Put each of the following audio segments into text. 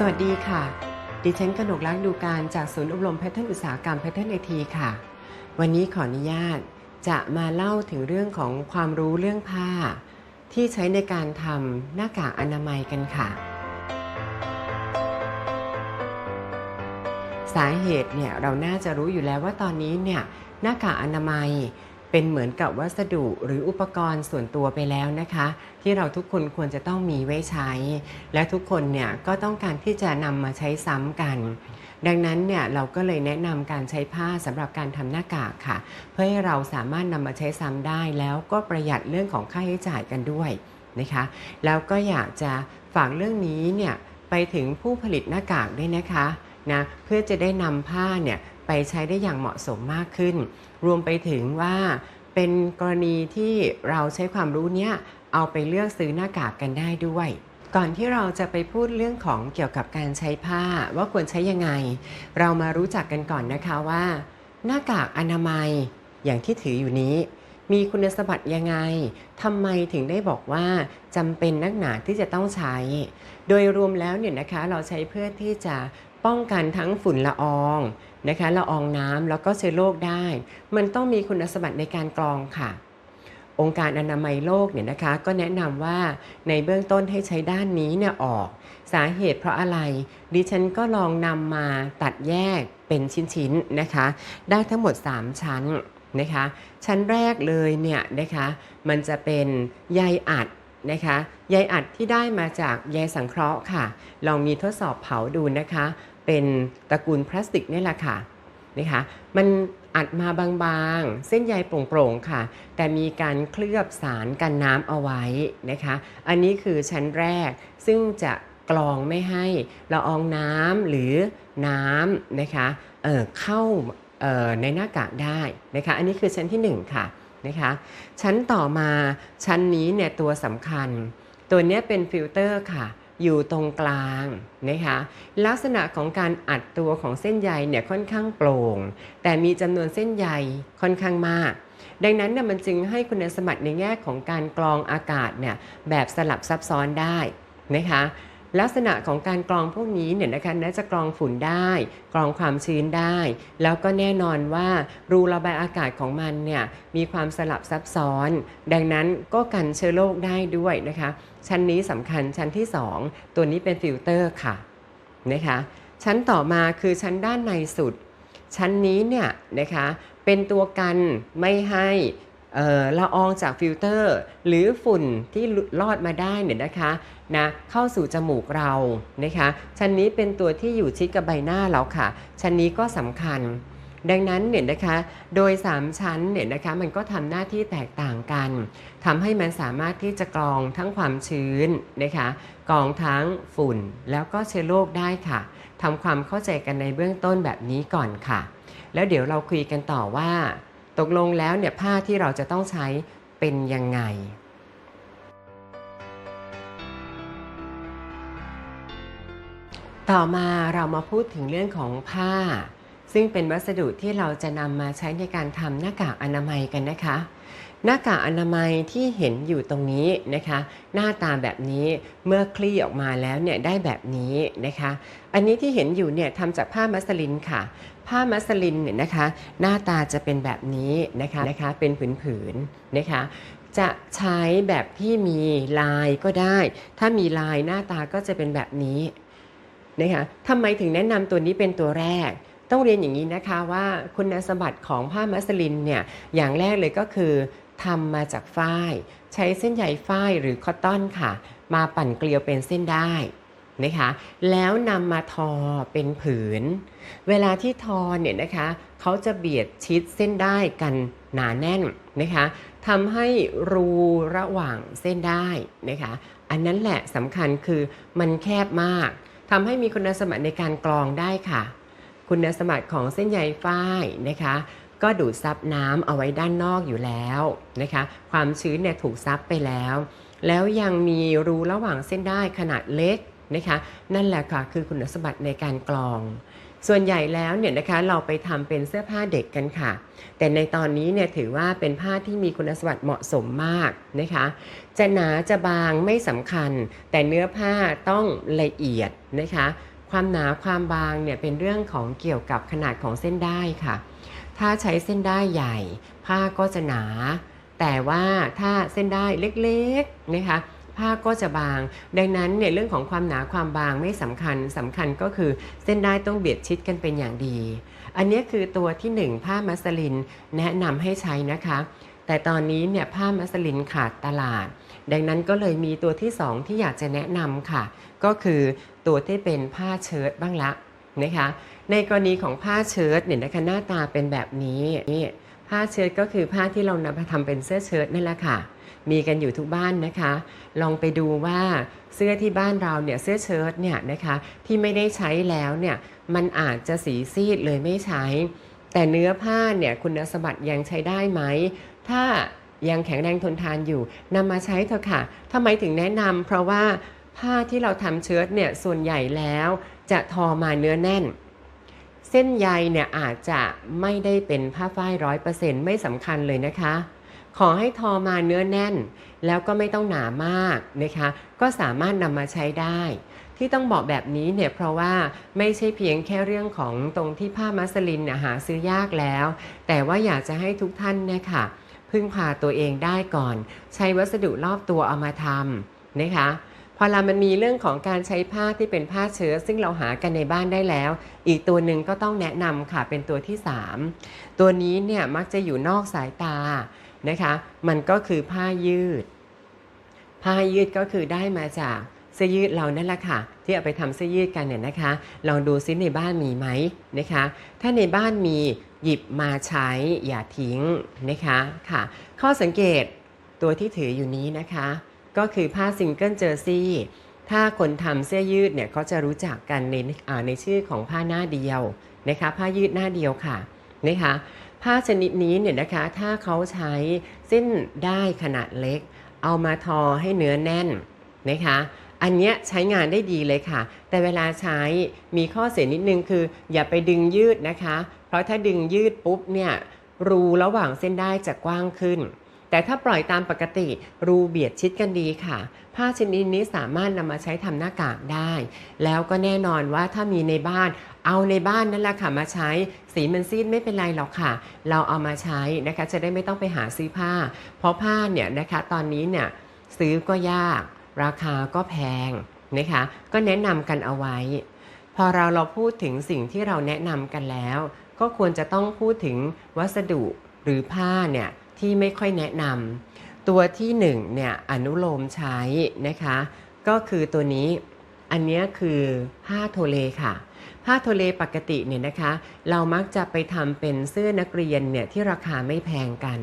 สวัสดีค่ะ ดิฉันกนกลักษณ์ดูการจากศูนย์อบรมแพทเทิร์นอุตสาหกรรมแพทเทิร์นไอทีค่ะ วันนี้ขออนุญาตจะมาเล่าถึงเรื่องของความรู้เรื่องผ้า ที่ใช้ในการทำหน้ากากอนามัยกันค่ะ สาเหตุเนี่ยเราน่าจะรู้อยู่แล้วว่าตอนนี้เนี่ยหน้ากากอนามัย เป็นเหมือนกับวัสดุหรืออุปกรณ์ส่วนตัวไปแล้วนะคะ ที่เราทุกคนควรจะต้องมีไว้ใช้ และทุกคนเนี่ยก็ต้องการที่จะนำมาใช้ซ้ำกัน ดังนั้นเนี่ยเราก็เลยแนะนำการใช้ผ้าสำหรับการทำหน้ากากค่ะ เพื่อให้เราสามารถนำมาใช้ซ้ำได้แล้วก็ประหยัดเรื่องของค่าใช้จ่ายกันด้วยนะคะแล้วก็อยากจะฝากเรื่องนี้เนี่ยไปถึงผู้ผลิตหน้ากากด้วยนะคะนะเพื่อจะได้นำผ้าเนี่ย ไปใช้ได้อย่างเหมาะสมมากขึ้น รวมไปถึงว่าเป็นกรณีที่เราใช้ความรู้เนี้ยเอาไปเลือกซื้อหน้ากากกันได้ด้วยก่อนที่เราจะไปพูดเรื่องของเกี่ยวกับการใช้ผ้าว่าควรใช้ยังไง เรามารู้จักกันก่อนนะคะว่า หน้ากากอนามัยอย่างที่ถืออยู่นี้ มีคุณสมบัติยังไงทำไมถึงได้บอกว่าจำเป็นนักหนาที่จะต้องใช้ โดยรวมแล้วเนี่ยนะคะเราใช้เพื่อที่จะ ป้องกันทั้งฝุ่นละอองนะคะละอองน้ำแล้วก็เชื้อโรคได้ มันต้องมีคุณสมบัติในการกรองค่ะ องค์การอนามัยโลกเนี่ยนะคะ ก็แนะนำว่าในเบื้องต้นให้ใช้ด้านนี้เนี่ยออก สาเหตุเพราะอะไร ดิฉันก็ลองนำมาตัดแยกเป็นชิ้นๆนะคะ ได้ทั้งหมด 3 ชั้นนะคะ ชั้นแรกเลยเนี่ยนะคะ มันจะเป็นใยอัดนะคะ ใยอัดที่ได้มาจากใยสังเคราะห์ค่ะ ลองมีทดสอบเผาดูนะคะ เป็นตระกูลพลาสติกนี่แหละค่ะนะคะมันอัดมาบางๆ เส้นใยโปร่งๆค่ะ แต่มีการเคลือบสารกันน้ำเอาไว้นะคะ อันนี้คือชั้นแรกซึ่งจะกรองไม่ให้ละอองน้ำหรือน้ำนะคะเเข้าในหน้ากากได้นะคะ อันนี้คือชั้นที่ 1 ค่ะนะคะชั้นต่อมาชั้นนี้เนี่ยตัวสำคัญ ตัวนี้เป็นฟิลเตอร์ค่ะ อยู่ตรงกลางนะคะลักษณะของการอัดตัวของเส้นใยเนี่ยค่อนข้างโปร่ง แต่มีจำนวนเส้นใยค่อนข้างมาก ดังนั้นเนี่ยมันจึงให้คุณสมบัติในแง่ของการกรองอากาศเนี่ยแบบสลับซับซ้อนได้นะคะ ลักษณะของการกรองพวกนี้เนี่ยนะคะน่าจะกรองฝุ่นได้ กรองความชื้นได้ แล้วก็แน่นอนว่ารูระบายอากาศของมันเนี่ยมีความสลับซับซ้อน ดังนั้นก็กันเชื้อโรคได้ด้วยนะคะ ชั้นนี้สำคัญชั้นที่ 2 ตัวนี้เป็นฟิลเตอร์ค่ะนะคะชั้นต่อมาคือชั้นด้านในสุด ชั้นนี้เนี่ยนะคะเป็นตัวกันไม่ให้ละอองจากฟิลเตอร์ หรือฝุ่นที่ลอดมาได้เนี่ยนะคะ นะเข้าสู่จมูกเรานะคะชั้นนี้เป็นตัวที่อยู่ชิดกับใบหน้าเราค่ะ ชั้นนี้ก็สำคัญ ดังนั้นเนี่ยนะคะโดย 3 ชั้นเนี่ยนะคะมันก็ทำหน้าที่แตกต่างกันทำให้มันสามารถที่จะกรองทั้งความชื้นนะคะกรองทั้งฝุ่นแล้วก็เชื้อโรคได้ค่ะทำความเข้าใจกันในเบื้องต้นแบบนี้ก่อนค่ะ แล้วเดี๋ยวเราคุยกันต่อว่า ตกลงแล้วเนี่ยผ้าที่เราจะต้องใช้เป็นยังไง ต่อมาเรามาพูดถึงเรื่องของผ้า ซึ่งเป็นวัสดุที่เราจะนำมาใช้ในการทำหน้ากากอนามัยกันนะคะ หน้ากากอนามัยที่เห็นอยู่ตรงนี้นะคะ หน้าตาแบบนี้เมื่อคลี่ออกมาแล้วเนี่ยได้แบบนี้นะคะ อันนี้ที่เห็นอยู่เนี่ยทำจากผ้ามัสลินค่ะ ผ้ามัสลินเนี่ยนะคะ หน้าตาจะเป็นแบบนี้นะคะนะคะเป็นผืนๆนะคะจะใช้แบบที่มีลายก็ได้ ถ้ามีลายหน้าตาก็จะเป็นแบบนี้ นะคะทำไมถึงแนะนำตัวนี้เป็นตัวแรก ต้องเรียนอย่างนี้นะคะว่าคุณสมบัติของผ้ามัสลินเนี่ยอย่างแรกเลยก็คือทำมาจากฝ้าย ใช้เส้นใยฝ้ายหรือคอตตอนค่ะ มาปั่นเกลียวเป็นเส้นได้นะคะแล้วนำมาทอเป็นผืน เวลาที่ทอเนี่ยนะคะเขาจะเบียดชิดเส้นได้กันหนาแน่นนะคะทำให้รูระหว่างเส้นได้นะคะ อันนั้นแหละสำคัญคือมันแคบมาก ทำให้มีคุณสมบัติในการกรองได้ค่ะ คุณสมบัติของเส้นใยฝ้ายนะคะ ก็ดูดซับน้ำเอาไว้ด้านนอกอยู่แล้วนะคะ ความชื้นเนี่ยถูกซับไปแล้ว แล้วยังมีรูระหว่างเส้นได้ขนาดเล็กนะคะ นั่นแหละค่ะคือคุณสมบัติในการกรองส่วนใหญ่แล้วเนี่ยนะคะเราไปทำเป็นเสื้อผ้าเด็กกันค่ะ แต่ในตอนนี้เนี่ยถือว่าเป็นผ้าที่มีคุณสมบัติเหมาะสมมากนะคะ จะหนาจะบางไม่สำคัญ แต่เนื้อผ้าต้องละเอียดนะคะ ความหนาความบางเนี่ยเป็นเรื่องของเกี่ยวกับขนาดของเส้นได้ค่ะ ถ้าใช้เส้นได้ใหญ่ ผ้าก็จะหนา แต่ว่าถ้าเส้นได้เล็กๆนะคะผ้าก็จะบาง ดังนั้นเนี่ยเรื่องของความหนาความบางไม่สำคัญสำคัญก็คือเส้นได้ต้องเบียดชิดกันเป็นอย่างดี อันนี้คือตัวที่ 1 ผ้ามัสลินแนะนำให้ใช้นะคะ แต่ตอนนี้เนี่ยผ้ามัสลินขาดตลาด ดังนั้นก็เลยมีตัวที่ 2 ที่อยากจะแนะนำค่ะ ก็คือตัวที่เป็นผ้าเชิ้ตบ้างละนะคะในกรณีของผ้าเชิ้ตเนี่ยนะคะหน้าตาเป็นแบบนี้นี่ผ้าเชิ้ตก็คือผ้าที่เรานำมาทำเป็นเสื้อเชิ้ตนั่นแหละค่ะ มีกันอยู่ทุกบ้านนะคะ ลองไปดูว่าเสื้อที่บ้านเราเนี่ยเสื้อเชิ้ตเนี่ยนะคะที่ไม่ได้ใช้แล้วเนี่ยมันอาจจะสีซีดเลยไม่ใช้ แต่เนื้อผ้าเนี่ยคุณสมบัติยังใช้ได้ไหม ถ้า ยังแข็งแรงทนทานอยู่นำมาใช้เถอะค่ะทำไมถึงแนะนำเพราะว่าผ้าที่เราทำเชิ้ตเนี่ยส่วนใหญ่แล้วจะทอมาเนื้อแน่น เส้นใยเนี่ยอาจจะไม่ได้เป็นผ้าฝ้ายร้อยเปอร์เซ็นต์ไม่สำคัญเลยนะคะ ขอให้ทอมาเนื้อแน่น แล้วก็ไม่ต้องหนามากนะคะ ก็สามารถนำมาใช้ได้ ที่ต้องบอกแบบนี้เนี่ยเพราะว่าไม่ใช่เพียงแค่เรื่องของตรงที่ผ้ามัสลินหาซื้อยากแล้ว แต่ว่าอยากจะให้ทุกท่านเนี่ยค่ะ พึ่งพาตัวเองได้ก่อน ใช้วัสดุรอบตัวเอามาทำนะคะพอเรามันมีเรื่องของการใช้ผ้าที่เป็นผ้าเชิ้ตซึ่งเราหากันในบ้านได้แล้ว อีกตัวหนึ่งก็ต้องแนะนำค่ะเป็นตัวที่ 3 ตัวนี้เนี่ยมักจะอยู่นอกสายตานะคะ มันก็คือผ้ายืด ผ้ายืดก็คือได้มาจาก เสื้อยืดเรานั่นแหละค่ะ ที่เอาไปทำเสื้อยืดกันเนี่ยนะคะลองดูซิในบ้านมีไหมนะคะ ถ้าในบ้านมีหยิบมาใช้อย่าทิ้งนะคะค่ะ ข้อสังเกตตัวที่ถืออยู่นี้นะคะ ก็คือผ้าซิงเกิลเจอร์ซี่ถ้าคนทำเสื้อยืดเนี่ยเขาจะรู้จักกันในในชื่อของผ้าหน้าเดียวนะคะผ้ายืดหน้าเดียวค่ะนะคะผ้าชนิดนี้เนี่ยนะคะถ้าเขาใช้เส้นได้ขนาดเล็ก เอามาทอให้เนื้อแน่นนะคะ อันเนี้ยใช้งานได้ดีเลยค่ะ แต่เวลาใช้มีข้อเสียนิดนึงคือ อย่าไปดึงยืดนะคะ เพราะถ้าดึงยืดปุ๊บเนี่ยรูระหว่างเส้นได้จะกว้างขึ้น แต่ถ้าปล่อยตามปกติรูเบียดชิดกันดีค่ะ ผ้าชนิดนี้สามารถนำมาใช้ทำหน้ากากได้ แล้วก็แน่นอนว่าถ้ามีในบ้านเอาในบ้านนั่นแหละค่ะมาใช้สีมันซีดไม่เป็นไรหรอกค่ะ เราเอามาใช้นะคะจะได้ไม่ต้องไปหาซื้อผ้า เพราะผ้าเนี่ยนะคะตอนนี้เนี่ยซื้อก็ยาก ราคาก็แพงนะคะก็แนะนำกันเอาไว้ พอเราเราพูดถึงสิ่งที่เราแนะนำกันแล้ว ก็ควรจะต้องพูดถึงวัสดุหรือผ้าเนี่ยที่ไม่ค่อยแนะนำตัวที่หนึ่งเนี่ยอนุโลมใช้นะคะก็คือตัวนี้อันนี้คือผ้าโทเลค่ะ ผ้าโทเลปกติเนี่ยนะคะ เรามักจะไปทำเป็นเสื้อนักเรียนเนี่ยที่ราคาไม่แพงกัน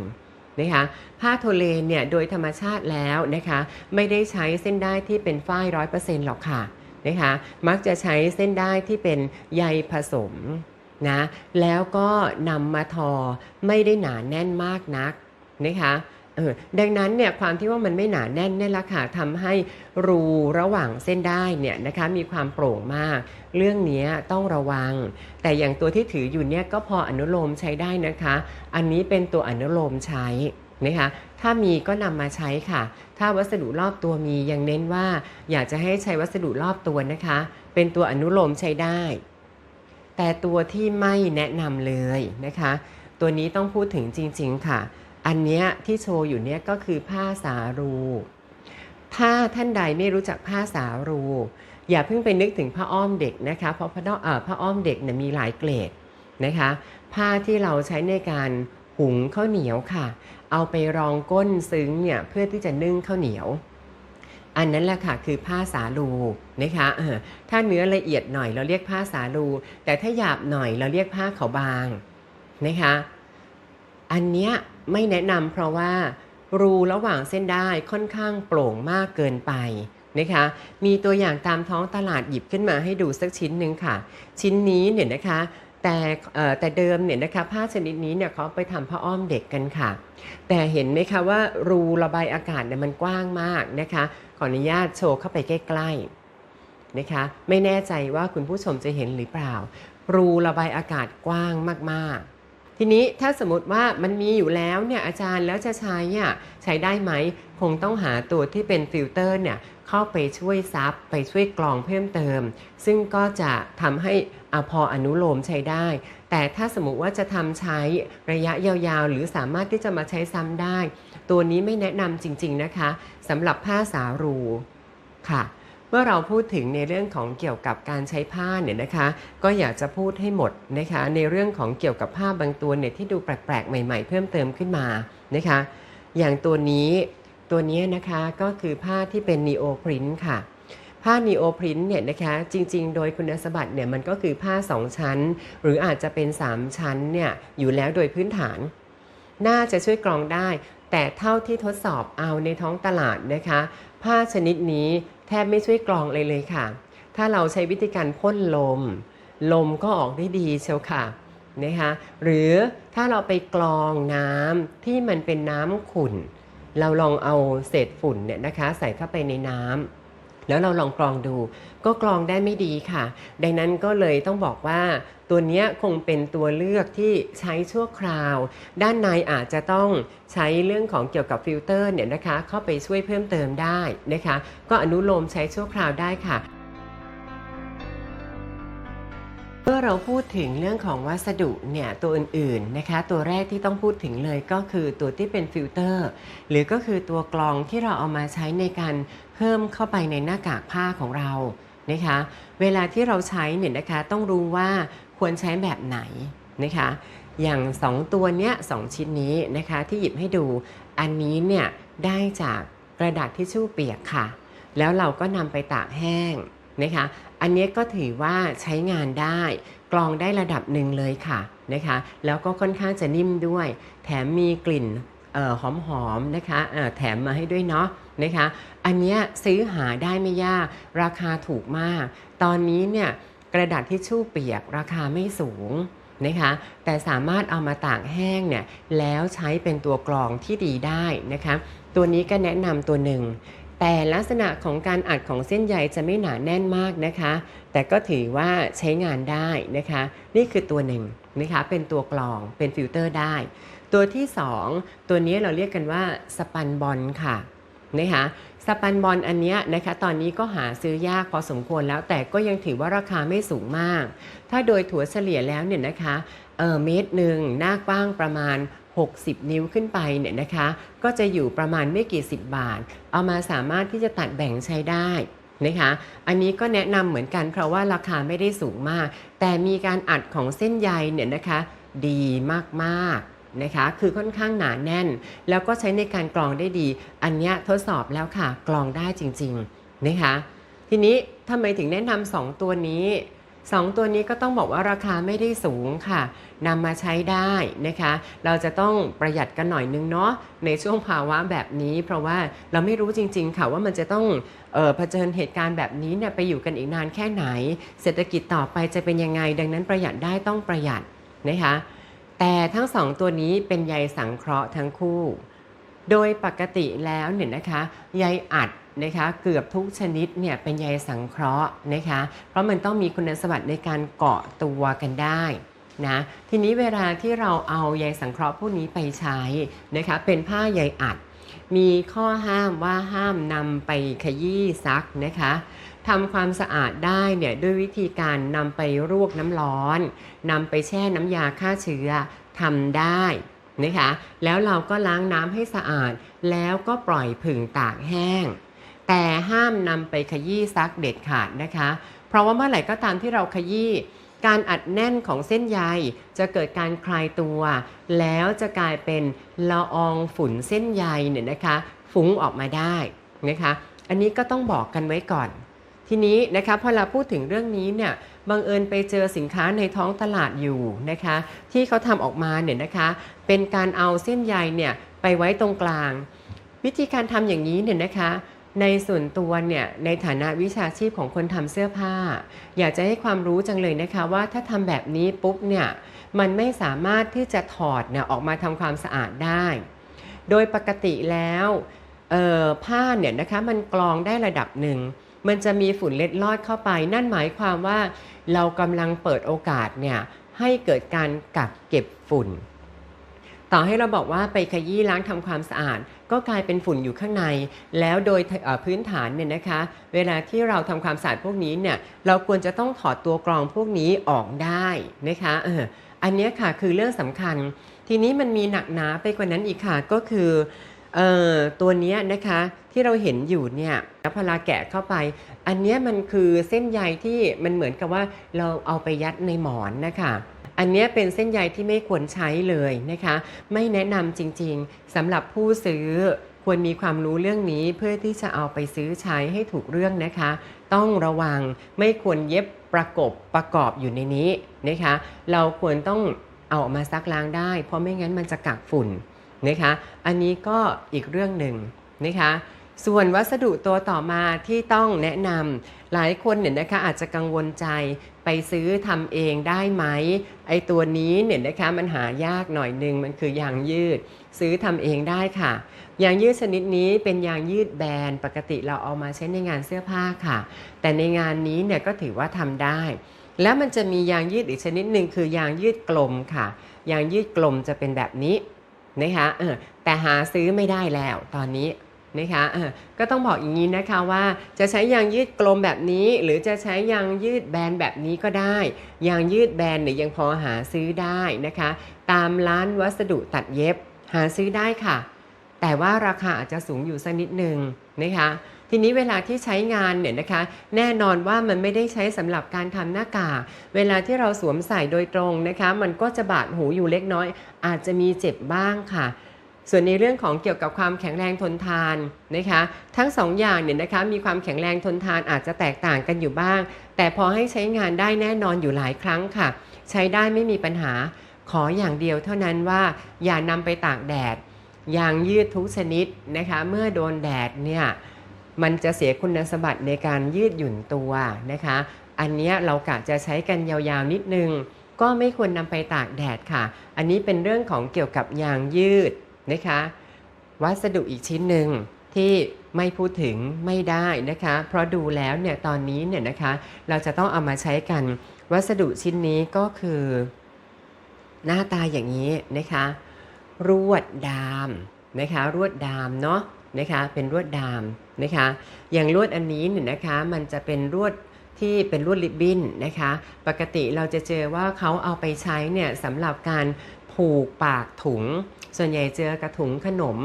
นะคะผ้าโทเลเนี่ยโดยธรรมชาติแล้วนะคะไม่ได้ใช้เส้นได้ที่เป็นฝ้ายร้อยเปอร์เซ็นต์หรอกค่ะนะคะมักจะใช้เส้นได้ที่เป็นใยผสมนะแล้วก็นำมาทอไม่ได้หนาแน่นมากนักนะคะ เออดังนั้นเนี่ยความที่ว่ามันไม่หนาแน่นเนี่ยละค่ะทำให้รูระหว่างเส้นได้เนี่ยนะคะมีความโปร่งมาก เรื่องนี้ต้องระวัง แต่อย่างตัวที่ถืออยู่เนี่ยก็พออนุโลมใช้ได้นะคะ อันนี้เป็นตัวอนุโลมใช้นะคะถ้ามีก็นำมาใช้ค่ะ ถ้าวัสดุรอบตัวมียังเน้นว่า อยากจะให้ใช้วัสดุรอบตัวนะคะ เป็นตัวอนุโลมใช้ได้ แต่ตัวที่ไม่แนะนำเลยนะคะ ตัวนี้ต้องพูดถึงจริง ๆค่ะ อันเนี้ยที่โชว์อยู่เนี้ยก็คือผ้าสารู ถ้าท่านใดไม่รู้จักผ้าสารู อย่าเพิ่งไปนึกถึงผ้าอ้อมเด็กนะคะ เพราะผ้าอ้อมเอ่อผ้าอ้อมเด็กเนี่ยมีหลายเกรดนะคะ ผ้าที่เราใช้ในการหุงข้าวเหนียวค่ะ เอาไปรองก้นซึ้งเนี่ยเพื่อที่จะนึ่งข้าวเหนียวอันนั้นแหละค่ะคือผ้าสาลูนะคะถ้าเนื้อละเอียดหน่อยเราเรียกผ้าสาลู แต่ถ้าหยาบหน่อยเราเรียกผ้าเขาวบางนะคะ อันเนี้ย ไม่แนะนำเพราะว่า รูระหว่างเส้นได้ค่อนข้างโปร่งมากเกินไปนะคะ มีตัวอย่างตามท้องตลาดหยิบขึ้นมาให้ดูสักชิ้นหนึ่งค่ะ ชิ้นนี้เนี่ยนะคะแต่แต่เดิมเนี่ยนะคะผ้าชนิดนี้เนี่ยเขาไปทำผ้าอ้อมเด็กกันค่ะ แต่เห็นไหมคะว่ารูระบายอากาศเนี่ยมันกว้างมากนะคะขออนุญาตโชว์เข้าไปใกล้ๆนะคะไม่แน่ใจว่าคุณผู้ชมจะเห็นหรือเปล่ารรูระบายอากาศกว้างมากๆ ทีนี้ถ้าสมมติว่ามันมีอยู่แล้วเนี่ยอาจารย์แล้วจะใช้อะใช้ได้ไหมคงต้องหาตัวที่เป็นฟิลเตอร์เนี่ยเข้าไปช่วยซับไปช่วยกรองเพิ่มเติม ซึ่งก็จะทำให้อพออนุโลมใช้ได้ แต่ถ้าสมมติว่าจะทำใช้ระยะยาวๆ หรือสามารถที่จะมาใช้ซ้ำได้ ตัวนี้ไม่แนะนำจริงๆนะคะสำหรับผ้าสารูค่ะ มื่อเราพูดถึงในเรื่องของเกี่ยวกับการใช้ผ้าเนี่ยนะคะ ก็อยากจะพูดให้หมดนะคะ ในเรื่องของเกี่ยวกับผ้าบางตัวเนี่ยที่ดูแปลกๆ ใหม่ๆ เพิ่มเติมขึ้นมานะคะ อย่างตัวนี้ตัวนี้นะคะก็คือผ้าที่เป็นนีโอพรินค่ะผ้านีโอพรินเนี่ยนะคะจริง ๆ โดยคุณสมบัติเนี่ยมันก็คือผ้า 2 ชั้น หรืออาจจะเป็น 3 ชั้นเนี่ยอยู่แล้วโดยพื้นฐาน น่าจะช่วยกรองได้ แต่เท่าที่ทดสอบเอาในท้องตลาดนะคะ ผ้าชนิดนี้ แทบไม่ช่วยกรองเลยเลยค่ะ ถ้าเราใช้วิธีการพ่นลม ลมก็ออกได้ดีเชียวค่ะนะคะหรือถ้าเราไปกรองน้ำที่มันเป็นน้ำขุ่น เราลองเอาเศษฝุ่นเนี่ยนะคะใส่เข้าไปในน้ำ แล้วเราลองกรองดู ก็กรองได้ไม่ดีค่ะ ดังนั้นก็เลยต้องบอกว่าตัวนี้คงเป็นตัวเลือกที่ใช้ชั่วคราว ด้านในอาจจะต้องใช้เรื่องของเกี่ยวกับฟิลเตอร์เนี่ยนะคะ เข้าไปช่วยเพิ่มเติมได้นะคะ ก็อนุโลมใช้ชั่วคราวได้ค่ะเมื่อเราพูดถึงเรื่องของวัสดุเนี่ยตัวอื่นๆนะคะ ตัวแรกที่ต้องพูดถึงเลยก็คือตัวที่เป็นฟิลเตอร์หรือก็คือตัวกรองที่เราเอามาใช้ในการ เพิ่มเข้าไปในหน้ากากผ้าของเรานะคะเวลาที่เราใช้เนี่ยนะคะต้องรู้ว่าควรใช้แบบไหนนะคะอย่าง 2 ตัวเนี้ยสชิ้นนี้นะคะที่หยิบให้ดูอันนี้เนี่ยได้จากกระดาษทิชชู่เปียกค่ะ แล้วเราก็นำไปตากแห้งนะคะอันนี้ก็ถือว่าใช้งานได้กรองได้ระดับหนึ่งเลยค่ะนะคะแล้วก็ค่อนข้างจะนิ่มด้วย แถมมีกลิ่นหอมหอมๆนะคะะแถมมาให้ด้วยเนาะ นะคะ อันนี้ซื้อหาได้ไม่ยาก ราคาถูกมาก ตอนนี้เนี่ยกระดาษทิชชู่เปียกราคาไม่สูงนะคะแต่สามารถเอามาตากแห้งเนี่ยแล้วใช้เป็นตัวกรองที่ดีได้นะคะตัวนี้ก็แนะนำตัวหนึ่ง แต่ลักษณะของการอัดของเส้นใยจะไม่หนาแน่นมากนะคะ แต่ก็ถือว่าใช้งานได้นะคะ นี่คือตัวหนึ่งนะคะเป็นตัวกรองเป็นฟิลเตอร์ได้ ตัวที่ 2 ตัวนี้เราเรียกกันว่าสปันบอลค่ะ นะคะสปันบอลอันนี้นะคะตอนนี้ก็หาซื้อยากพอสมควรแล้ว แต่ก็ยังถือว่าราคาไม่สูงมาก ถ้าโดยถั่วเฉลี่ยแล้วเนี่ยนะคะเออเมตรหนึ่งหน้ากว้างประมาณ 60 นิ้วขึ้นไปเนี่ยนะคะ ก็จะอยู่ประมาณไม่กี่สิบบาท เอามาสามารถที่จะตัดแบ่งใช้ได้นะคะอันนี้ก็แนะนำเหมือนกันเพราะว่าราคาไม่ได้สูงมาก แต่มีการอัดของเส้นใยเนี่ยนะคะ ดีมากๆ นะคะ คือค่อนข้างหนาแน่น แล้วก็ใช้ในการกรองได้ดี อันนี้ทดสอบแล้วค่ะ กรองได้จริงๆนะคะ ทีนี้ทำไมถึงแนะนำสองตัวนี้2ตัวนี้ก็ต้องบอกว่าราคาไม่ได้สูงค่ะนำมาใช้ได้นะคะ เราจะต้องประหยัดกันหน่อยนึงเนาะในช่วงภาวะแบบนี้ เพราะว่าเราไม่รู้จริง ๆ ค่ะว่ามันจะต้องเออเผชิญเหตุการณ์แบบนี้เนี่ยไปอยู่กันอีกนานแค่ไหน เศรษฐกิจต่อไปจะเป็นยังไง ดังนั้นประหยัดได้ต้องประหยัดนะคะ แต่ทั้งสองตัวนี้เป็นใยสังเคราะห์ทั้งคู่ โดยปกติแล้วเนี่ยนะคะใยอัดนะคะเกือบทุกชนิดเนี่ยเป็นใยสังเคราะห์นะคะเพราะมันต้องมีคุณสมบัติในการเกาะตัวกันได้นะทีนี้เวลาที่เราเอาใยสังเคราะห์พวกนี้ไปใช้นะคะเป็นผ้าใยอัด มีข้อห้ามว่าห้ามนำไปขยี้ซักนะคะ ทำความสะอาดได้เนี่ยด้วยวิธีการนำไปรวกน้ำร้อนนำไปแช่น้ำยาฆ่าเชื้อทำได้นะคะแล้วเราก็ล้างน้ำให้สะอาด แล้วก็ปล่อยผึ่งตากแห้ง แต่ห้ามนำไปขยี้ซักเด็ดขาดนะคะ เพราะว่าเมื่อไหร่ก็ตามที่เราขยี้การอัดแน่นของเส้นใยจะเกิดการคลายตัว แล้วจะกลายเป็นละอองฝุ่นเส้นใยเนี่ยนะคะ ฟุ้งออกมาได้นะคะ อันนี้ก็ต้องบอกกันไว้ก่อน ทีนี้นะคะพอเราพูดถึงเรื่องนี้เนี่ยบังเอิญไปเจอสินค้าในท้องตลาดอยู่นะคะ ที่เขาทำออกมาเนี่ยนะคะ เป็นการเอาเส้นใยเนี่ยไปไว้ตรงกลาง วิธีการทำอย่างนี้เนี่ยนะคะในส่วนตัวเนี่ยในฐานะวิชาชีพของคนทำเสื้อผ้า อยากจะให้ความรู้จังเลยนะคะว่าถ้าทำแบบนี้ปุ๊บเนี่ยมันไม่สามารถที่จะถอดเนี่ยออกมาทำความสะอาดได้ โดยปกติแล้วผ้าเนี่ยนะคะมันกรองได้ระดับหนึ่ง มันจะมีฝุ่นเล็ดลอดเข้าไป นั่นหมายความว่าเรากำลังเปิดโอกาสเนี่ยให้เกิดการกักเก็บฝุ่น ต่อให้เราบอกว่าไปขยี้ล้างทำความสะอาด ก็กลายเป็นฝุ่นอยู่ข้างใน แล้วโดยพื้นฐานเนี่ยนะคะ เวลาที่เราทำความสะอาดพวกนี้เนี่ยเราควรจะต้องถอดตัวกรองพวกนี้ออกได้นะคะเอออันนี้ค่ะคือเรื่องสำคัญ ทีนี้มันมีหนักหนาไปกว่านั้นอีกค่ะก็คือ เอ่อตัวนี้นะคะที่เราเห็นอยู่เนี่ยพอเราแกะเข้าไป อันนี้มันคือเส้นใยที่มันเหมือนกับว่าเราเอาไปยัดในหมอนนะคะอันนี้เป็นเส้นใยที่ไม่ควรใช้เลยนะคะ ไม่แนะนำจริงๆสำหรับผู้ซื้อควรมีความรู้เรื่องนี้เพื่อที่จะเอาไปซื้อใช้ให้ถูกเรื่องนะคะ ต้องระวังไม่ควรเย็บประกบประกอบอยู่ในนี้นะคะ เราควรต้องเอาออกมาซักล้างได้ เพราะไม่งั้นมันจะกักฝุ่น นะคะ อันนี้ก็อีกเรื่องหนึ่งนะคะ ส่วนวัสดุตัวต่อมาที่ต้องแนะนำหลายคนเนี่ยนะคะอาจจะกังวลใจไปซื้อทำเองได้ไหมไอตัวนี้เนี่ยนะคะมันหายากหน่อยหนึงมันคือยางยืด ซื้อทำเองได้ค่ะ ยางยืดชนิดนี้เป็นยางยืดแบนปกติเราเอามาใช้ในงานเสื้อผ้าค่ะ แต่ในงานนี้เนี่ยก็ถือว่าทำได้ แล้วมันจะมียางยืดอีกชนิดหนึ่งคือยางยืดกลมค่ะ ยางยืดกลมจะเป็นแบบนี้ นะคะเออแต่หาซื้อไม่ได้แล้วตอนนี้นะคะเออก็ต้องบอกอย่างนี้นะคะว่าจะใช้ยางยืดกลมแบบนี้ หรือจะใช้ยางยืดแบนแบบนี้ก็ได้ ยางยืดแบนเนี่ยยังพอหาซื้อได้นะคะ ตามร้านวัสดุตัดเย็บหาซื้อได้ค่ะ แต่ว่าราคาอาจจะสูงอยู่สักนิดหนึ่งนะคะ ทีนี้เวลาที่ใช้งานเนี่ยนะคะ แน่นอนว่ามันไม่ได้ใช้สำหรับการทำหน้ากากเวลาที่เราสวมใส่โดยตรงนะคะ มันก็จะบาดหูอยู่เล็กน้อย อาจจะมีเจ็บบ้างค่ะส่วนในเรื่องของเกี่ยวกับความแข็งแรงทนทานนะคะ ทั้งสองอย่างเนี่ยนะคะมีความแข็งแรงทนทานอาจจะแตกต่างกันอยู่บ้าง แต่พอให้ใช้งานได้แน่นอนอยู่หลายครั้งค่ะ ใช้ได้ไม่มีปัญหา ขออย่างเดียวเท่านั้นว่าอย่านำไปตากแดดยางยืดทุกชนิดนะคะ เมื่อโดนแดดเนี่ย มันจะเสียคุณสมบัติในการยืดหยุ่นตัวนะคะ อันนี้เรากะจะใช้กันยาวๆนิดนึง ก็ไม่ควรนำไปตากแดดค่ะ อันนี้เป็นเรื่องของเกี่ยวกับยางยืดนะคะ วัสดุอีกชิ้นหนึ่งที่ไม่พูดถึงไม่ได้นะคะ เพราะดูแล้วเนี่ยตอนนี้เนี่ยนะคะ เราจะต้องเอามาใช้กัน วัสดุชิ้นนี้ก็คือ หน้าตาอย่างนี้นะคะ รวดดามนะคะ รวดดามเนาะ นะคะเป็นรวดดามนะคะอย่างลวดอันนี้เนี่ยนะคะมันจะเป็นลวดที่เป็นลวดริบบิ้นนะคะปกติเราจะเจอว่าเขาเอาไปใช้เนี่ยสำหรับการผูกปากถุง ส่วนใหญ่เจอกระถุงขนม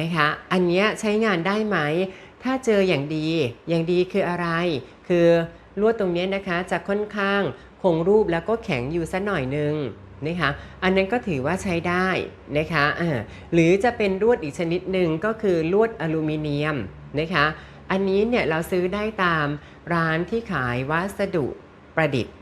นะคะอันเนี้ยใช้งานได้ไหม ถ้าเจออย่างดีอย่างดีคืออะไร คือลวดตรงนี้นะคะจะค่อนข้าง คงรูปแล้วก็แข็งอยู่สักหน่อยนึงนะคะอันนั้นก็ถือว่าใช้ได้นะคะหรือจะเป็นลวดอีกชนิดหนึ่งก็คือลวดอลูมิเนียมนะคะอันนี้เนี่ยเราซื้อได้ตามร้านที่ขายวัสดุประดิษฐ์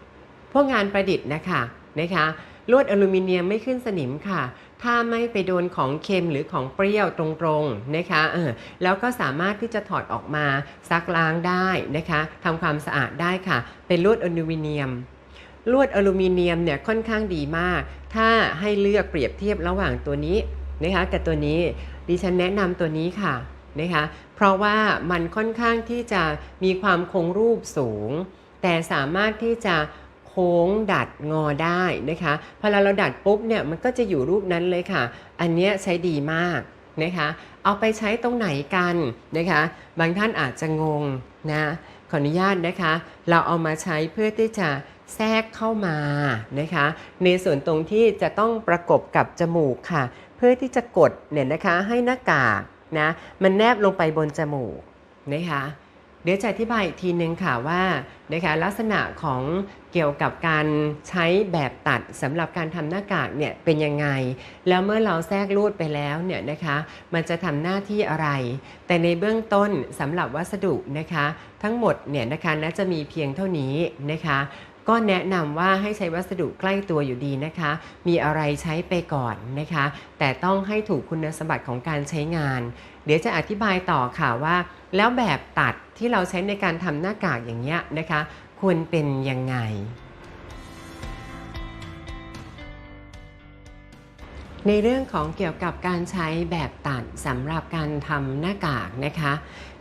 พวกงานประดิษฐ์นะคะนะคะลวดอลูมิเนียมไม่ขึ้นสนิมค่ะ ถ้าไม่ไปโดนของเค็มหรือของเปรี้ยวตรงๆนะคะเออแล้วก็สามารถที่จะถอดออกมาซักล้างได้นะคะทำความสะอาดได้ค่ะ เป็นลวดอลูมิเนียม ลวดอลูมิเนียมเนี่ยค่อนข้างดีมาก ถ้าให้เลือกเปรียบเทียบระหว่างตัวนี้นะคะกับตัวนี้ดิฉันแนะนำตัวนี้ค่ะนะคะเพราะว่ามันค่อนข้างที่จะมีความคงรูปสูง แต่สามารถที่จะโค้งดัดงอได้นะคะพอเราเราดัดปุ๊บเนี่ยมันก็จะอยู่รูปนั้นเลยค่ะ อันนี้ใช้ดีมากนะคะเอาไปใช้ตรงไหนกันนะคะบางท่านอาจจะงงนะขออนุญาตนะคะ เราเอามาใช้เพื่อที่จะ แทรกเข้ามานะคะ ในส่วนตรงที่จะต้องประกบกับจมูกค่ะ เพื่อที่จะกดเนี่ยนะคะให้หน้ากากนะมันแนบลงไปบนจมูกนะคะเดี๋ยวจะอธิบายอีกทีนึงค่ะว่านะคะลักษณะของเกี่ยวกับการใช้แบบตัดสำหรับการทำหน้ากากเนี่ยเป็นยังไง แล้วเมื่อเราแทรกลวดไปแล้วเนี่ยนะคะมันจะทำหน้าที่อะไร แต่ในเบื้องต้นสำหรับวัสดุนะคะ ทั้งหมดเนี่ยนะคะน่าจะมีเพียงเท่านี้นะคะ ก็แนะนำว่าให้ใช้วัสดุใกล้ตัวอยู่ดีนะคะ มีอะไรใช้ไปก่อนนะคะ แต่ต้องให้ถูกคุณสมบัติของการใช้งาน เดี๋ยวจะอธิบายต่อค่ะว่า แล้วแบบตัดที่เราใช้ในการทำหน้ากากอย่างเงี้ยนะคะ ควรเป็นยังไง ในเรื่องของเกี่ยวกับการใช้แบบตัดสำหรับการทำหน้ากากนะคะ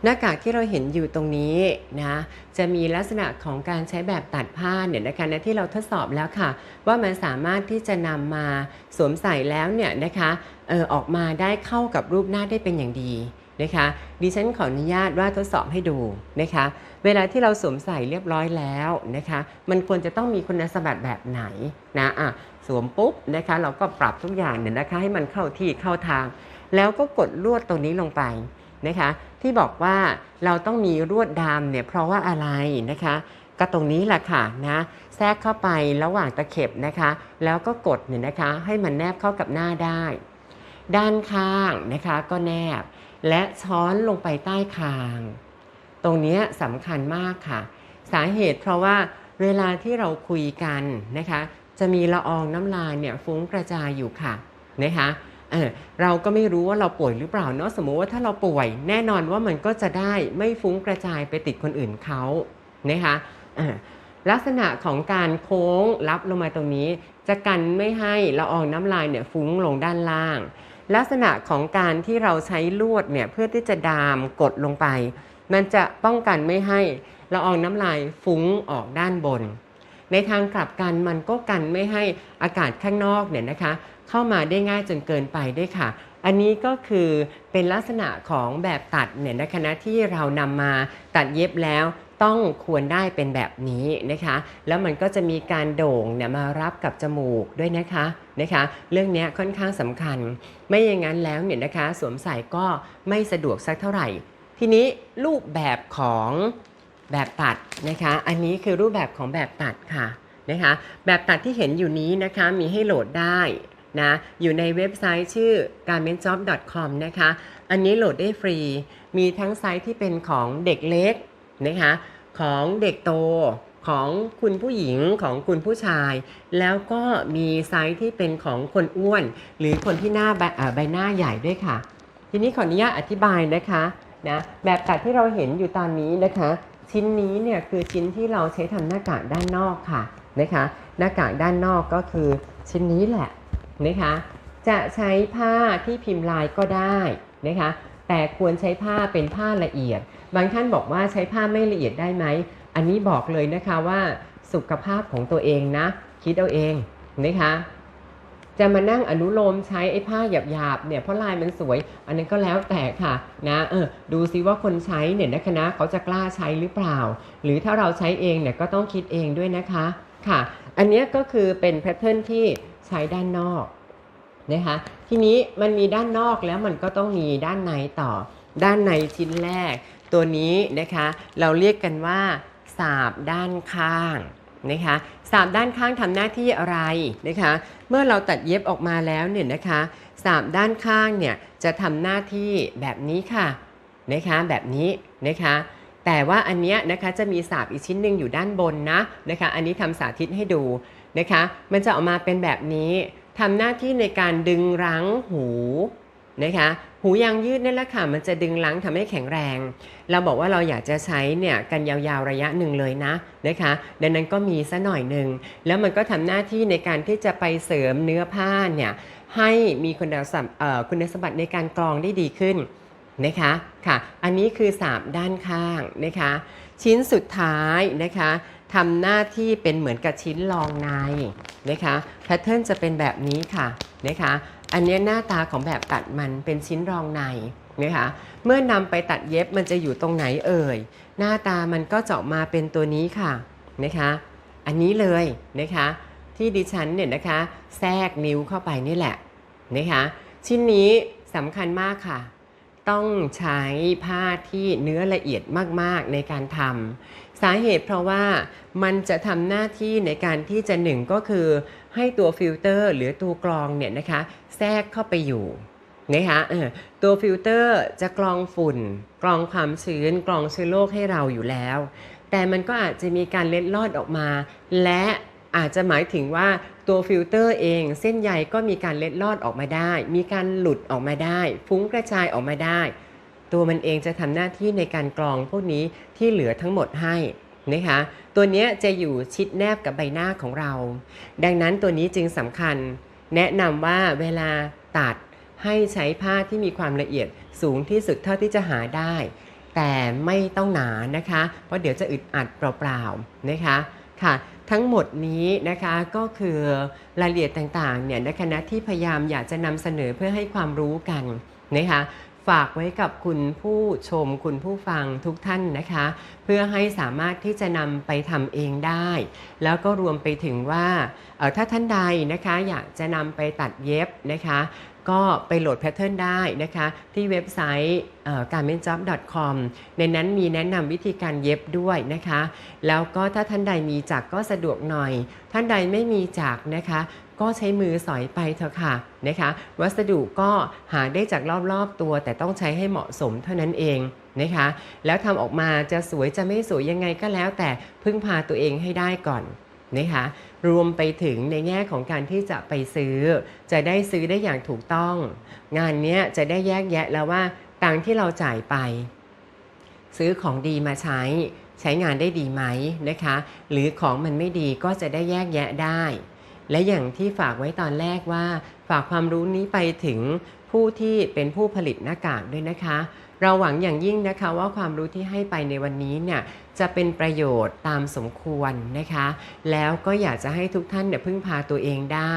หน้ากากที่เราเห็นอยู่ตรงนี้นะจะมีลักษณะของการใช้แบบตัดผ้าเนี่ยนะคะนะที่เราทดสอบแล้วค่ะ ว่ามันสามารถที่จะนำมาสวมใส่แล้วเนี่ยนะคะเออออกมาได้เข้ากับรูปหน้าได้เป็นอย่างดีนะคะดิฉันขออนุญาตว่าทดสอบให้ดูนะคะ เวลาที่เราสวมใส่เรียบร้อยแล้วนะคะ มันควรจะต้องมีคุณสมบัติแบบไหนนะอะ สวมปุ๊บนะคะ เราก็ปรับทุกอย่างเนี่ยนะคะ ให้มันเข้าที่เข้าทาง แล้วก็กดลวดตรงนี้ลงไปนะคะ ที่บอกว่าเราต้องมีลวดดำเนี่ยเพราะว่าอะไรนะคะ ก็ตรงนี้แหละค่ะนะแทรกเข้าไประหว่างตะเข็บนะคะ แล้วก็กดเนี่ยนะคะ ให้มันแนบเข้ากับหน้าได้ ด้านข้างนะคะก็แนบ และช้อนลงไปใต้คาง ตรงนี้สำคัญมากค่ะ สาเหตุเพราะว่าเวลาที่เราคุยกันนะคะ จะมีละอองน้ำลายเนี่ยฟุ้งกระจายอยู่ค่ะนะคะเออเราก็ไม่รู้ว่าเราป่วยหรือเปล่าเนาะสมมุติว่าถ้าเราป่วย แน่นอนว่ามันก็จะได้ไม่ฟุ้งกระจายไปติดคนอื่นเขานะคะลักษณะของการโค้งรับลงมาตรงนี้ จะกันไม่ให้ละอองน้ำลายเนี่ยฟุ้งลงด้านล่าง ลักษณะของการที่เราใช้ลวดเนี่ยเพื่อที่จะดามกดลงไป มันจะป้องกันไม่ให้ละอองน้ำลายฟุ้งออกด้านบน ในทางกลับกันมันก็กันไม่ให้อากาศข้างนอกเนี่ยนะคะเข้ามาได้ง่ายจนเกินไปด้วยค่ะ อันนี้ก็คือเป็นลักษณะของแบบตัดเนี่ยนะคะนะที่เรานำมาตัดเย็บแล้วต้องควรได้เป็นแบบนี้นะคะ แล้วมันก็จะมีการโด่งเนี่ยมารับกับจมูกด้วยนะคะนะคะ เรื่องนี้ค่อนข้างสำคัญ ไม่อย่างนั้นแล้วเนี่ยนะคะ สวมใส่ก็ไม่สะดวกสักเท่าไหร่ ทีนี้รูปแบบของ แบบตัดนะคะ อันนี้คือรูปแบบของแบบตัดค่ะนะคะ แบบตัดที่เห็นอยู่นี้นะคะมีให้โหลดได้นะอยู่ในเว็บไซต์ชื่อ garmentjob.com นะคะ อันนี้โหลดได้ฟรี มีทั้งไซต์ที่เป็นของเด็กเล็กนะคะ ของเด็กโต ของคุณผู้หญิง ของคุณผู้ชาย แล้วก็มีไซส์ที่เป็นของคนอ้วน หรือคนที่หน้าใบใบหน้าใหญ่ด้วยค่ะ ทีนี้ขออนุญาตอธิบายนะคะนะแบบตัดที่เราเห็นอยู่ตอนนี้นะคะ ชิ้นนี้เนี่ยคือชิ้นที่เราใช้ทำหน้ากากด้านนอกค่ะนะคะ หน้ากากด้านนอกก็คือชิ้นนี้แหละนะคะ จะใช้ผ้าที่พิมพ์ลายก็ได้นะคะ แต่ควรใช้ผ้าเป็นผ้าละเอียด บางท่านบอกว่าใช้ผ้าไม่ละเอียดได้ไหม อันนี้บอกเลยนะคะว่าสุขภาพของตัวเองนะ คิดเอาเองนะคะ จะมานั่งอนุโลมใช้ไอ้ผ้าหยาบๆเนี่ยเพราะลายมันสวย อันนั้นก็แล้วแต่ค่ะนะเออดูซิว่าคนใช้เนี่ยนะคะนะเขาจะกล้าใช้หรือเปล่า หรือถ้าเราใช้เองเนี่ยก็ต้องคิดเองด้วยนะคะค่ะ อันนี้ก็คือเป็นแพทเทิร์นที่ใช้ด้านนอกนะคะทีนี้มันมีด้านนอกแล้วมันก็ต้องมีด้านในต่อ ด้านในชิ้นแรก ตัวนี้นะคะเราเรียกกันว่าสาบด้านข้าง นะคะสาบด้านข้างทำหน้าที่อะไรนะคะ เมื่อเราตัดเย็บออกมาแล้วเนี่ยนะคะสาบด้านข้างเนี่ยจะทำหน้าที่แบบนี้ค่ะนะคะแบบนี้นะคะแต่ว่าอันเนี้ยนะคะจะมีสาบอีกชิ้นหนึ่งอยู่ด้านบนนะนะคะอันนี้ทำสาธิตให้ดูนะคะมันจะออกมาเป็นแบบนี้ทำหน้าที่ในการดึงรั้งหู นะคะหูยางยืดนี่แหละค่ะมันจะดึงรั้งทำให้แข็งแรง เราบอกว่าเราอยากจะใช้เนี่ยกันยาวๆระยะหนึ่งเลยนะนะคะดังนั้นก็มีซะหน่อยหนึ่งแล้วมันก็ทำหน้าที่ในการที่จะไปเสริมเนื้อผ้าเนี่ยให้มีคุณสมบัติเอ่อคุณสมบัติในการกรองได้ดีขึ้นนะคะค่ะ อันนี้คือสามด้านข้างนะคะ ชิ้นสุดท้ายนะคะทำหน้าที่เป็นเหมือนกับชิ้นรองในนะคะแพทเทิร์นจะเป็นแบบนี้ค่ะนะคะ อันนี้หน้าตาของแบบตัดมันเป็นชิ้นรองในนะคะเมื่อนำไปตัดเย็บมันจะอยู่ตรงไหนเอ่ย หน้าตามันก็จะออกมาเป็นตัวนี้ค่ะนะคะ อันนี้เลยนะคะที่ดิฉันเนี่ยนะคะแทรกนิ้วเข้าไปนี่แหละนะคะชิ้นนี้สำคัญมากค่ะ ต้องใช้ผ้าที่เนื้อละเอียดมากๆในการทำสาเหตุเพราะว่ามันจะทำหน้าที่ในการที่จะหนึ่งก็คือให้ตัวฟิลเตอร์หรือตัวกรองเนี่ยนะคะแทรกเข้าไปอยู่นะคะตัวฟิลเตอร์จะกรองฝุ่น กรองความชื้น กรองเชื้อโรคให้เราอยู่แล้ว แต่มันก็อาจจะมีการเล็ดลอดออกมา และอาจจะหมายถึงว่า ตัวฟิลเตอร์เองเส้นใยก็มีการเล็ดลอดออกมาได้ มีการหลุดออกมาได้ ฟุ้งกระจายออกมาได้ ตัวมันเองจะทำหน้าที่ในการกรองพวกนี้ที่เหลือทั้งหมดให้นะคะตัวนี้จะอยู่ชิดแนบกับใบหน้าของเรา ดังนั้นตัวนี้จึงสำคัญ แนะนำว่าเวลาตัดให้ใช้ผ้าที่มีความละเอียดสูงที่สุดเท่าที่จะหาได้ แต่ไม่ต้องหนานะคะ เพราะเดี๋ยวจะอึดอัดเปล่าๆนะคะค่ะ ทั้งหมดนี้นะคะก็คือรายละเอียดต่างๆเนี่ยนะคะนะที่พยายามอยากจะนำเสนอเพื่อให้ความรู้กันนะคะฝากไว้กับคุณผู้ชมคุณผู้ฟังทุกท่านนะคะ เพื่อให้สามารถที่จะนำไปทำเองได้ แล้วก็รวมไปถึงว่าเอ่อถ้าท่านใดนะคะอยากจะนำไปตัดเย็บนะคะ ก็ไปโหลดแพทเทิร์นได้นะคะ ที่เว็บไซต์การเมนจ็อบ .com ในนั้นมีแนะนำวิธีการเย็บด้วยนะคะ แล้วก็ถ้าท่านใดมีจักรก็สะดวกหน่อย ท่านใดไม่มีจักรนะคะ ก็ใช้มือสอยไปเถอะค่ะนะคะ วัสดุก็หาได้จากรอบๆตัว แต่ต้องใช้ให้เหมาะสมเท่านั้นเองนะคะแล้วทำออกมาจะสวยจะไม่สวยยังไงก็แล้ว แต่พึ่งพาตัวเองให้ได้ก่อน นะคะรวมไปถึงในแง่ของการที่จะไปซื้อ จะได้ซื้อได้อย่างถูกต้อง งานนี้จะได้แยกแยะแล้วว่าตังที่เราจ่ายไป ซื้อของดีมาใช้ใช้งานได้ดีไหมนะคะ หรือของมันไม่ดีก็จะได้แยกแยะได้ และอย่างที่ฝากไว้ตอนแรกว่า ฝากความรู้นี้ไปถึงผู้ที่เป็นผู้ผลิตหน้ากากด้วยนะคะ เราหวังอย่างยิ่งนะคะว่าความรู้ที่ให้ไปในวันนี้เนี่ยจะเป็นประโยชน์ตามสมควรนะคะ แล้วก็อยากจะให้ทุกท่านเนี่ยพึ่งพาตัวเองได้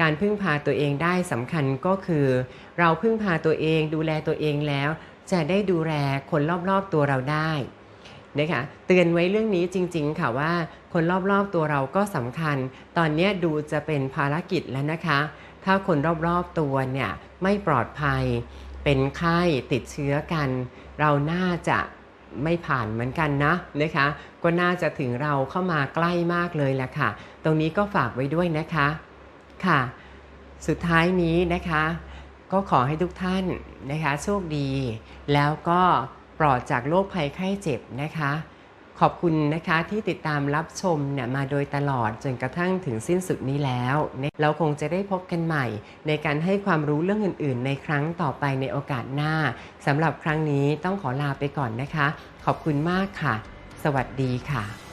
การพึ่งพาตัวเองได้สำคัญก็คือ เราพึ่งพาตัวเองดูแลตัวเองแล้ว จะได้ดูแลคนรอบๆตัวเราได้นะคะเตือนไว้เรื่องนี้จริง ๆ ค่ะว่า คนรอบๆตัวเราก็สำคัญ ตอนนี้ดูจะเป็นภารกิจแล้วนะคะ ถ้าคนรอบๆตัวเนี่ยไม่ปลอดภัย เป็นไข้ติดเชื้อกัน เราน่าจะไม่ผ่านเหมือนกันนะนะคะ ก็น่าจะถึงเราเข้ามาใกล้มากเลยแหละค่ะ ตรงนี้ก็ฝากไว้ด้วยนะคะค่ะ สุดท้ายนี้นะคะ ก็ขอให้ทุกท่านนะคะ โชคดี แล้วก็ปลอดจากโรคภัยไข้เจ็บนะคะ ขอบคุณนะคะที่ติดตามรับชมเนี่ยมาโดยตลอดจนกระทั่งถึงสิ้นสุดนี้แล้วนะเราคงจะได้พบกันใหม่ ในการให้ความรู้เรื่องอื่น ๆ ในครั้งต่อไปในโอกาสหน้าสำหรับครั้งนี้ต้องขอลาไปก่อนนะคะ ขอบคุณมากค่ะ สวัสดีค่ะ